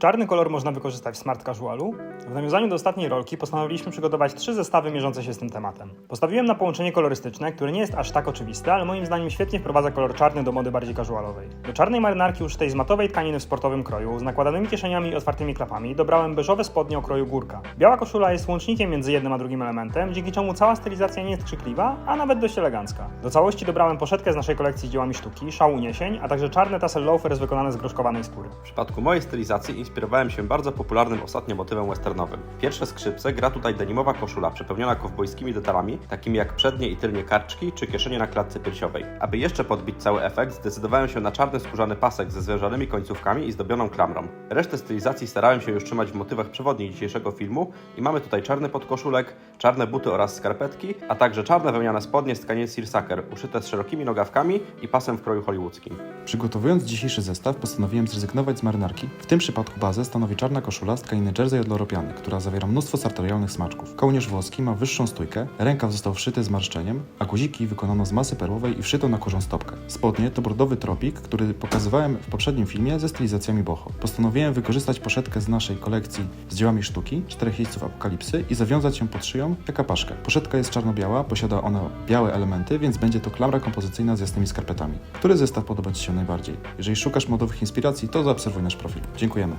czarny kolor można wykorzystać w smart casualu? W nawiązaniu do ostatniej rolki postanowiliśmy przygotować trzy zestawy mierzące się z tym tematem. Postawiłem na połączenie kolorystyczne, które nie jest aż tak oczywiste, ale moim zdaniem świetnie wprowadza kolor czarny do mody bardziej casualowej. Do czarnej marynarki użytej z matowej tkaniny w sportowym kroju, z nakładanymi kieszeniami i otwartymi klapami, dobrałem beżowe spodnie o kroju górka. Biała koszula jest łącznikiem między jednym a drugim elementem, dzięki czemu cała stylizacja nie jest krzykliwa, a nawet dość elegancka. Do całości dobrałem poszetkę z naszej kolekcji z dziełami sztuki, szał uniesień, a także czarne tassel loafers wykonane z groszkowanej skóry. W przypadku mojej stylizacji inspirowałem się bardzo popularnym ostatnio motywem westernowym. Pierwsze skrzypce gra tutaj denimowa koszula przepełniona kowbojskimi detalami, takimi jak przednie i tylnie karczki czy kieszenie na klatce piersiowej. Aby jeszcze podbić cały efekt, zdecydowałem się na czarny skórzany pasek ze zwężonymi końcówkami i zdobioną klamrą. Resztę stylizacji starałem się już trzymać w motywach przewodnich dzisiejszego filmu i mamy tutaj czarny podkoszulek, czarne buty oraz skarpetki, a także czarne wełniane spodnie z tkaniny seersucker, uszyte z szerokimi nogawkami i pasem w kroju hollywoodzkim. Przygotowując dzisiejszy zestaw, postanowiłem zrezygnować z marynarki. W tym przypadku bazę stanowi czarna koszula z tkaniny jersey odloropiany, która zawiera mnóstwo sartorialnych smaczków. Kołnierz włoski ma wyższą stójkę, rękaw został wszyty marszczeniem, a guziki wykonano z masy perłowej i wszyto na kurzą stopkę. Spodnie to bordowy tropik, który pokazywałem w poprzednim filmie ze stylizacjami boho. Postanowiłem wykorzystać poszetkę z naszej kolekcji z dziełami sztuki, czterech jeźdźców apokalipsy i zawiązać ją pod szyją jak apaszkę. Poszetka jest czarno-biała, posiada ona białe elementy, więc będzie to klamra kompozycyjna z jasnymi skarpetami. Który zestaw podoba Ci się najbardziej? Jeżeli szukasz modowych inspiracji, to zaobserwuj nasz profil. Dziękujemy.